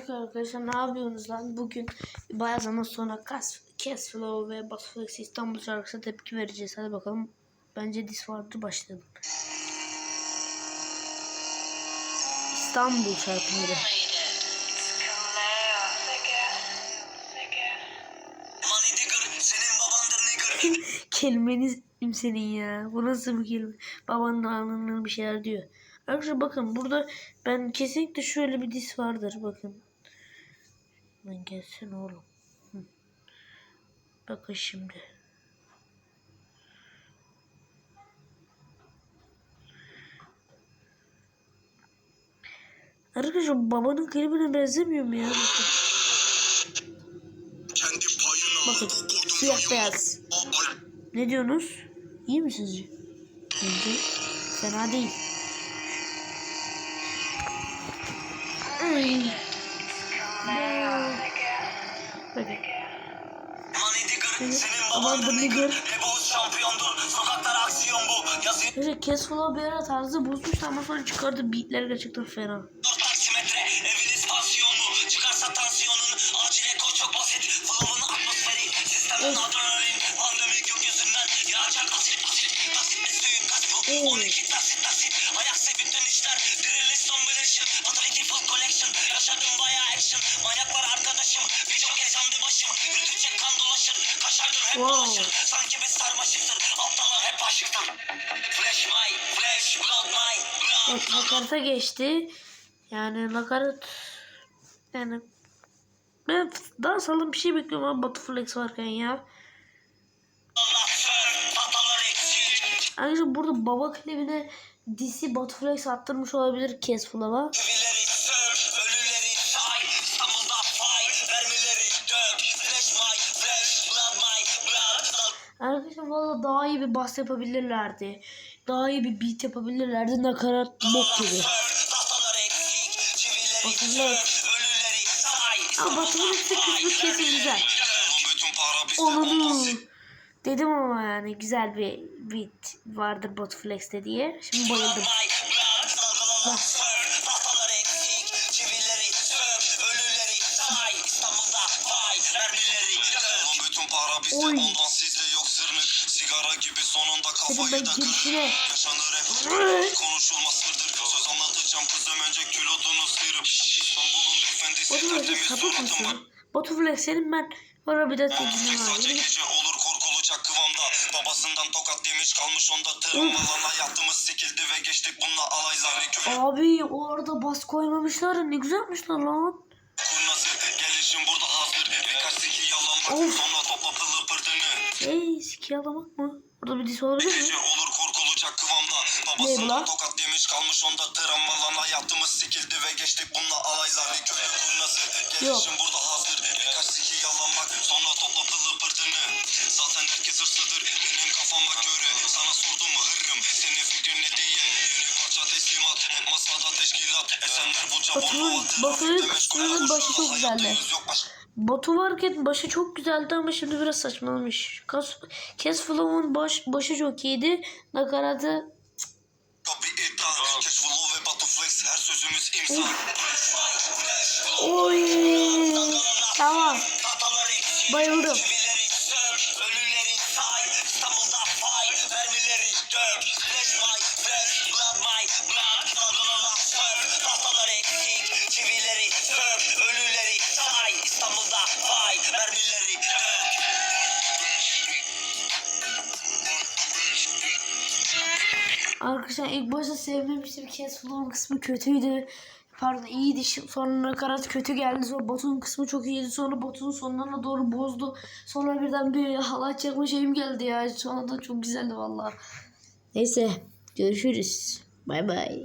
Evet arkadaşlar ne yapıyorsunuz lan? Bugün bayağı zaman sonra Cas Casflow ve Batflex İstanbul şarkısına tepki vereceğiz. Hadi bakalım. Bence dis vardı başlayalım. İstanbul şarkıları. Kelimeniz senin ya. Bu nasıl bir kelime? Babanın anlamında bir şeyler diyor. Arkadaşlar bakın burada ben kesinlikle şöyle bir dis vardır bakın. Lan gelsin oğlum. Hı. Bakın şimdi. Arkadaşlar babanın klibine benzemiyor mu ya? Kendi payına Bakın. Siyah beyaz. Ne diyorsunuz? İyi mi sizce? Bence fena değil. Ay. Aman babandır bu nigger. Yazıyor Neyse Casflow bir ara tarzı bozmuştu ama sonra çıkardı beatler gerçekten fena. Pandemi gökyüzünden yağacak suyun. 12 hep Wow. dolaşır. Sanki biz sarmaşıktır, aptallar hep aşıktır. Flash my, flash, blood my, blood. Evet nakarata geçti. Yani nakarat yani ben daha sağlam bir şey bekliyorum ama Batuflex varken ya. Ayrıca burada baba klibine DC Batuflex attırmış olabilir Casflow'a. Arkadaşlar valla daha iyi bir bas yapabilirlerdi. Daha iyi bir beat yapabilirlerdi. Nakarat bok gibi. Say. Ama kısmı kesin güzel. Onu dedim ama yani güzel bir beat vardır Batuflex'te diye. Şimdi bayıldım. Bizde Oy. Sigara gibi sonunda kafayı da girişine Yaşanır hep konuşulmaz sırdır Söz anlatacağım kızım önce kilodunu sıyırıp İstanbul'un Batuflex tertemiz sapık suratım var mısın? Batuflex senin ben sonra bir de tepkine sadece var. gece olur korkulacak kıvamda Babasından tokat yemiş kalmış onda tırmalan Hayatımız sikildi ve geçtik bununla alaylar Köy Abi o arada bas koymamışlar. Ne güzel yapmışlar lan. kurnazı gelişim burada hazır Birkaç siki yalanmak Of. Ey siki alamak mı? Burada bir dis olabilir mi? Gece olur korkulacak kıvamda. Babasından tokat yemiş kalmış onda travmalan Hayatımız sikildi ve geçtik bununla alaylar. Köyü kurnazı gelişim burada hazır. Birkaç siki yalanmak sonra topla pılı pırdını Zaten herkes hırsıdır benim kafama göre. Sana sordum mu? Hırrım. Senin fikrin ne diye? Yeni parça teslimat hep masada teşkilat Esenler bu Batu'nun- Batu'nun kısmının başı çok güzeldi. Batu varken başı çok güzeldi ama şimdi biraz saçmalamış. Kas, Casflow'un baş, başı çok iyiydi. Nakaratı Bir iddia Keşfulu ve Batuflex her sözümüz imza Oy. Tamam. Bayıldım. Arkadaşlar ilk başta sevmemiştim. Casflow'un kısmı kötüydü. Pardon iyiydi. Sonra nakarat kötü geldi. Sonra Batu'nun kısmı çok iyiydi. Sonra Batu'nun sonlarına doğru bozdu. Sonra birden bir halay çekme şeyim geldi ya. Sonra da çok güzeldi valla. Neyse görüşürüz. Bay bay.